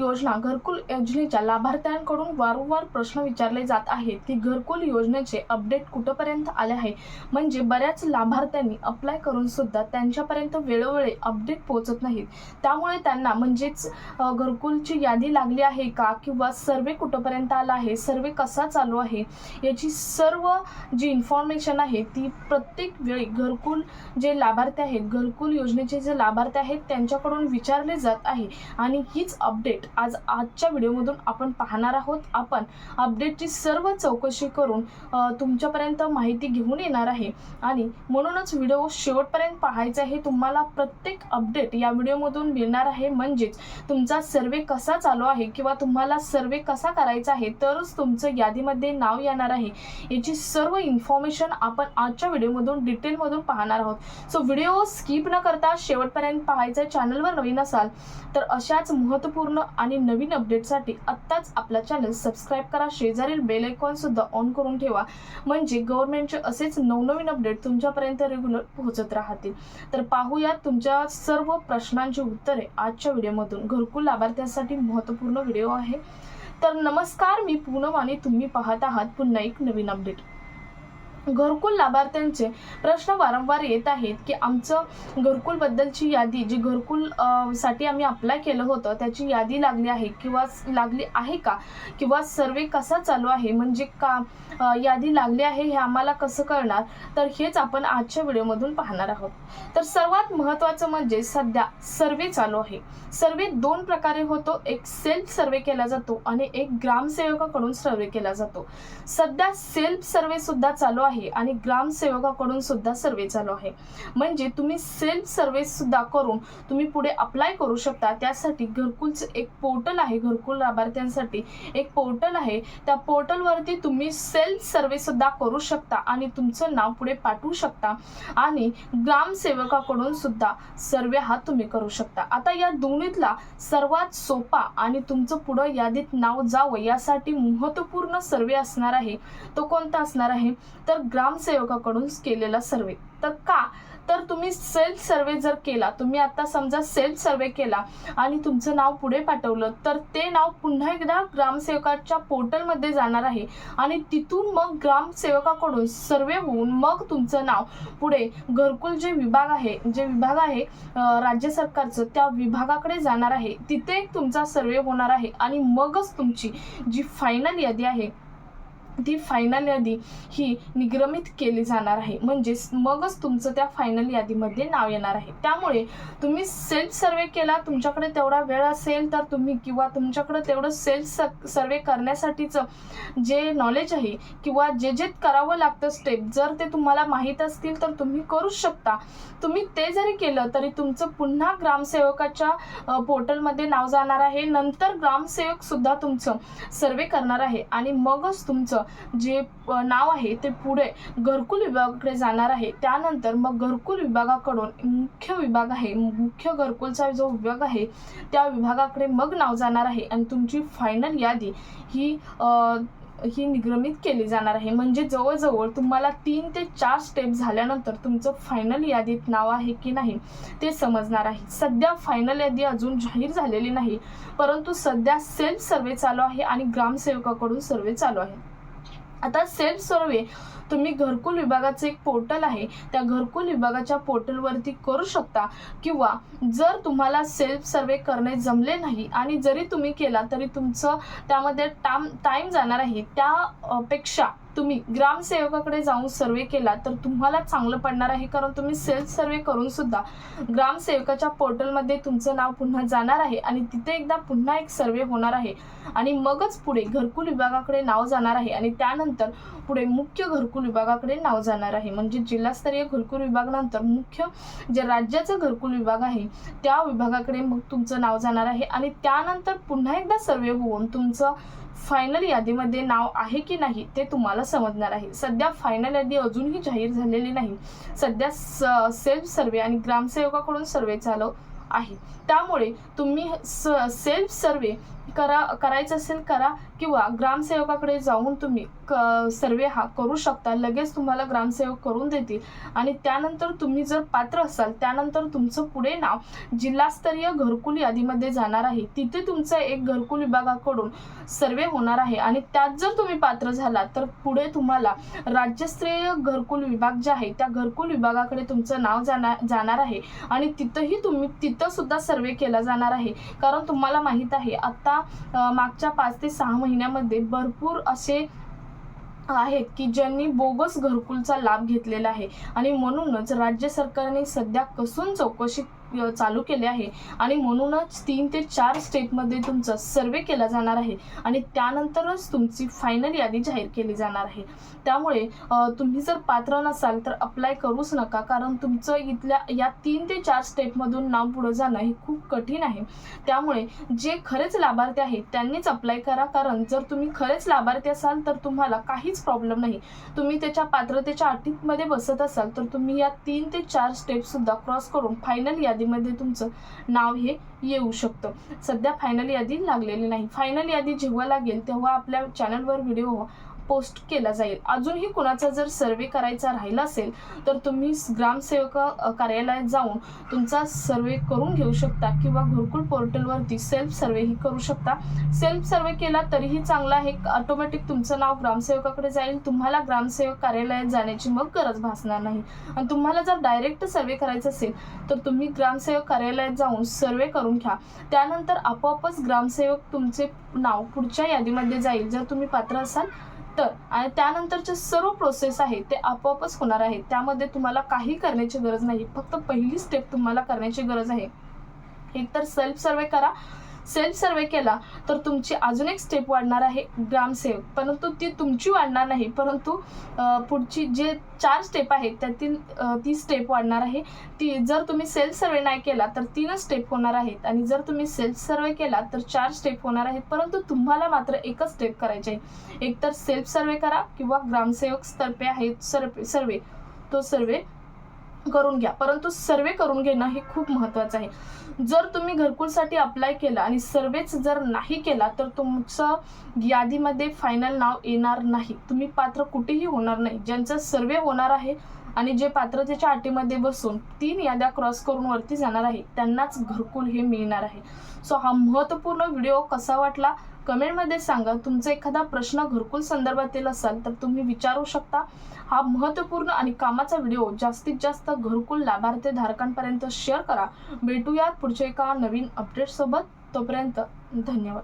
योजना घरकुल योजनेच्या लाभार्थ्यांकडून वारंवार प्रश्न विचारले जात आहेत. की घरकुल योजनेचे अपडेट कुठंपर्यंत आले आहे? म्हणजे बऱ्याच लाभार्थ्यांनी अप्लाय करून सुद्धा त्यांच्यापर्यंत वेळोवेळी अपडेट पोहोचत नाहीत. त्यामुळे त्यांना म्हणजेच घरकुलची यादी लागली आहे का? किंवा सर्वे कुठंपर्यंत आला आहे? सर्वे कसा चालू आहे? याची सर्व जी इन्फॉर्मेशन आहे ती प्रत्येक वेळी घरकुल जे लाभार्थी आहेत घरकुल योजनेचे जे लाभार्थी आहेत त्यांच्याकडून विचारले जात आहे. आणि हीच अपडेट आज आजच्या व्हिडिओमधून आपण पाहणार आहोत. आपण अपडेटची सर्व चौकशी करून तुमच्यापर्यंत माहिती घेऊन येणार आहे. आणि म्हणूनच व्हिडिओ शेवटपर्यंत पाहायचा आहे तुम्हाला प्रत्येक अपडेट या व्हिडिओमधून मिळणार आहे. म्हणजेच तुमचा सर्वे कसा चालू आहे किंवा तुम्हाला सर्वे कसा करायचा आहे तरच तुमचं यादीमध्ये नाव येणार आहे. याची सर्व इन्फॉर्मेशन आपण आजच्या व्हिडिओमधून डिटेलमधून पाहणार आहोत. सो व्हिडिओ स्किप न करता शेवटपर्यंत पाहायचा चॅनलवर नवीन असाल तर अशाच महत्त्वपूर्ण आणि नवीन अपडेटसाठी आत्ताच आपला चॅनल सबस्क्राईब करा. शेजारील बेल आयकॉन सुद्धा ऑन करून ठेवा. म्हणजे गव्हर्नमेंटचे असेच नवनवीन अपडेट तुमच्यापर्यंत रेग्युलर पोहोचत राहतील. तर पाहूयात तुमच्या सर्व प्रश्नांची उत्तरे आजच्या व्हिडिओमधून घरकुल लाभार्थ्यांसाठी महत्त्वपूर्ण व्हिडिओ आहे. तर नमस्कार मी पूनम आणि तुम्ही पाहत आहात पुन्हा एक नवीन अपडेट घरकुल लाभार्थ्यांचे प्रश्न वारंवार येत आहेत की आमचं घरकुलबद्दलची यादी जी घरकुलसाठी आम्ही अप्लाय केलं होतं त्याची यादी लागली आहे किंवा लागली आहे का? किंवा सर्वे कसा चालू आहे? म्हणजे का यादी लागली आहे हे आम्हाला कसं कळणार? तर हेच आपण आजच्या व्हिडिओमधून पाहणार आहोत. तर सर्वात महत्त्वाचं म्हणजे सध्या सर्वे चालू आहे. सर्वे दोन प्रकारे होतो. एक सेल्फ सर्वे केला जातो आणि एक ग्रामसेवकाकडून सर्वे केला जातो. सध्या सेल्फ सर्वे सुद्धा चालू आहे आणि ग्रामसेवकाकडून सुद्धा सर्वे चालू आहे. म्हणजे तुम्ही सेल्फ सर्वे सुद्धा करून तुम्ही पुढे अप्लाय करू शकता. त्यासाठी घरकुलचं एक पोर्टल आहे. घरकुल लाभार्थ्यांसाठी एक पोर्टल आहे. त्या पोर्टलवरती तुम्ही सेल्फ सर्वे सुद्धा करू शकता आणि तुमचं नाव पुढे पाठवू शकता आणि ग्रामसेवकाकडून सुद्धा सर्वे हा तुम्ही करू शकता. आता या दोन्हीतला सर्वात सोपा आणि तुमचं पुढं यादीत नाव जावं यासाठी महत्त्वपूर्ण सर्वे असणार आहे. तो कोणता असणार आहे? तर ग्रामसेवकाकडून केलेला सर्वे तर का? तर तुम्ही सेल्फ सर्वे जर केला तुम्ही आता समजा सेल्फ सर्वे केला आणि तुमचं नाव पुढे पाठवलं तर ते नाव पुन्हा एकदा ग्रामसेवकाच्या पोर्टलमध्ये जाणार आहे. आणि तिथून मग ग्रामसेवकाकडून सर्वे होऊन मग तुमचं नाव पुढे घरकुल जे विभाग आहे जे विभाग आहे राज्य सरकारचं त्या विभागाकडे जाणार आहे. तिथे तुमचा सर्वे होणार आहे. आणि मगच तुमची जी फायनल यादी आहे ती फायनल यादी ही निगमित केली जाणार आहे. म्हणजेच मगच तुमचं त्या फायनल यादीमध्ये नाव येणार आहे. त्यामुळे तुम्ही सेल्फ सर्वे केला तुमच्याकडे तेवढा वेळ असेल तर तुम्ही किंवा तुमच्याकडे तेवढं सेल्फ सर्वे करण्यासाठीचं जे नॉलेज आहे किंवा जे जे करावं लागतं स्टेप जर ते तुम्हाला माहीत असतील तर तुम्ही करू शकता. तुम्ही ते जरी केलं तरी तुमचं पुन्हा ग्रामसेवकाच्या पोर्टलमध्ये नाव जाणार आहे. नंतर ग्रामसेवकसुद्धा तुमचं सर्वे करणार आहे आणि मगच तुमचं जे नाव आहे ते पुढे घरकुल विभागाकडे जाणार आहे. त्यानंतर मग घरकुल विभागाकडून मुख्य विभाग आहे. मुख्य घरकुलचा जो विभाग आहे त्या विभागाकडे मग नाव जाणार आहे आणि तुमची फायनल यादी ही ही निगमित केली जाणार आहे. म्हणजे जवळजवळ तुम्हाला तीन ते चार स्टेप झाल्यानंतर तुमचं फायनल यादीत नाव आहे की नाही ते समजणार आहे. सध्या फायनल यादी अजून जाहीर झालेली नाही परंतु सध्या सेल्फ सर्वे चालू आहे आणि ग्रामसेवकाकडून सर्वे चालू आहे. आता सेल्फ सर्वे तुम्ही घरकुल विभागाचं एक पोर्टल आहे त्या घरकुल विभागाच्या पोर्टलवरती करू शकता. किंवा जर तुम्हाला सेल्फ सर्वे करणे जमले नाही आणि जरी तुम्ही केला तरी तुमचं त्यामध्ये टाम टाईम जाणार आहे. त्यापेक्षा तुम्ही ग्रामसेवकाकडे जाऊन सर्वे केला तर तुम्हाला चांगलं पडणार आहे कारण तुम्ही सेल्फ सर्वे करून सुद्धा ग्रामसेवकाच्या पोर्टलमध्ये तुमचं नाव पुन्हा जाणार आहे आणि तिथे एकदा पुन्हा एक सर्वे होणार आहे. आणि मगच पुढे घरकुल विभागाकडे नाव जाणार आहे आणि त्यानंतर पुढे मुख्य घरकुल विभागाकडे नाव जाणार आहे. म्हणजे जिल्हास्तरीय घरकुल विभागानंतर मुख्य जे राज्याचं घरकुल विभाग आहे त्या विभागाकडे मग तुमचं नाव जाणार आहे आणि त्यानंतर पुन्हा एकदा सर्वे होऊन तुमचं फायनल यादीमध्ये नाव आहे की नाही ते तुम्हाला समजणार आहे. सध्या फायनल यादी अजूनही जाहीर झालेली नाही. सध्या स सेल्फ सर्वे आणि ग्रामसेवकाकडून सर्वे चालू आहे. त्यामुळे तुम्ही स सेल्फ सर्वे करा करायचं असेल करा किंवा ग्रामसेवकाकडे जाऊन तुम्ही क सर्वे हा करू शकता. लगेच तुम्हाला ग्रामसेवक करून देतील. आणि त्यानंतर तुम्ही जर पात्र असाल त्यानंतर तुमचं पुढे नाव जिल्हास्तरीय घरकुल यादीमध्ये जाणार आहे. तिथे तुमचं एक घरकुल विभागाकडून सर्वे होणार आहे. आणि त्यात जर तुम्ही पात्र झाला तर पुढे तुम्हाला राज्यस्तरीय घरकुल विभाग जे आहे त्या घरकुल विभागाकडे तुमचं नाव जाणार जाणार आहे. आणि तिथंही तुम्ही तिथं सुद्धा सर्वे केला जाणार आहे. कारण तुम्हाला माहीत आहे आता मागच्या पाच ते सहा महिन्यामध्ये भरपूर असे आहेत की ज्यांनी बोगस घरकुलचा लाभ घेतलेला आहे. आणि म्हणूनच राज्य सरकारने सध्या कसून चौकशी चालू केले आहे. आणि म्हणूनच तीन ते चार स्टेपमध्ये तुमचा सर्वे केला जाणार आहे. आणि त्यानंतरच तुमची फायनल यादी जाहीर केली जाणार आहे. त्यामुळे तुम्ही जर पात्र नसाल तर अप्लाय करूच नका. कारण तुमचं इथल्या या तीन ते चार स्टेपमधून नाव पुढं जाणं हे खूप कठीण आहे. त्यामुळे जे खरेच लाभार्थी आहेत त्यांनीच अप्लाय करा. कारण जर तुम्ही खरेच लाभार्थी असाल तर तुम्हाला काहीच प्रॉब्लेम नाही. तुम्ही त्याच्या पात्रतेच्या अटीमध्ये बसत असाल तर तुम्ही या तीन ते चार स्टेपसुद्धा क्रॉस करून फायनल यादी यादीमध्ये तुमचं नाव हे येऊ शकतं. सध्या फायनल यादी लागलेली नाही. फायनल यादी जेव्हा लागेल तेव्हा आपल्या चॅनलवर व्हिडिओ पोस्ट केला जाईल. अजूनही कुणाचा जर सर्वे करायचा राहिला असेल तर तुम्ही ग्रामसेवक कार्यालयात जाऊन तुमचा सर्वे करून घेऊ शकता किंवा घरकुल पोर्टलवरती सेल्फ सर्वेही करू शकता. सेल्फ सर्वे केला तरीही चांगला आहे. ऑटोमॅटिक तुमचं नाव ग्रामसेवकाकडे जाईल. तुम्हाला ग्रामसेवक कार्यालयात जाण्याची मग गरज भासणार नाही. आणि तुम्हाला जर डायरेक्ट सर्वे करायचा असेल तर तुम्ही ग्रामसेवक कार्यालयात जाऊन सर्वे करून घ्या. त्यानंतर आपोआपच ग्रामसेवक तुमचे नाव पुढच्या यादीमध्ये जाईल. जर तुम्ही पात्र असाल तर आणि त्यानंतरचे सर्व प्रोसेस आहे ते आपोआपच होणार आहे. त्यामध्ये तुम्हाला काही करण्याची गरज नाही. फक्त पहिली स्टेप तुम्हाला करण्याची गरज आहे. एकतर सेल्फ सर्वे करा. सेल्फ सर्वे केला तर तुमची अजून एक स्टेप वाढणार आहे ग्रामसेवक परंतु ती तुमची वाढणार नाही परंतु पुढची जे चार स्टेप आहेत त्यातील ती स्टेप वाढणार आहे. ती जर तुम्ही सेल्फ सर्वे नाही केला तर तीनच स्टेप होणार आहेत. आणि जर तुम्ही सेल्फ सर्वे केला तर चार स्टेप होणार आहेत. परंतु तुम्हाला मात्र एकच स्टेप करायचे आहे. एकतर सेल्फ सर्वे करा किंवा ग्रामसेवक तर्फे आहेत सर्वे सर्वे तो सर्वे करून घ्या. परंतु सर्वे करून घेणं हे खूप महत्त्वाचं आहे. जर तुम्ही घरकुलसाठी अप्लाय केला आणि सर्वेच जर नाही केला तर तुमचं यादीमध्ये फायनल नाव येणार नाही. तुम्ही पात्र कुठेही होणार नाही. ज्यांचा सर्वे होणार आहे आणि जे पात्रतेच्या अटीमध्ये बसून तीन याद्या क्रॉस करून वरती जाणार आहे त्यांनाच घरकुल हे मिळणार आहे. सो हा महत्त्वपूर्ण व्हिडिओ कसा वाटला? कमेंटमध्ये सांगा तुमचा एखादा प्रश्न घरकुल संदर्भातील असाल तर तुम्ही विचारू शकता. हा महत्त्वपूर्ण आणि कामाचा व्हिडिओ जास्तीत जास्त घरकुल लाभार्थी धारकांपर्यंत शेअर करा. भेटूयात पुढच्या एका नवीन अपडेटसोबत. तोपर्यंत धन्यवाद.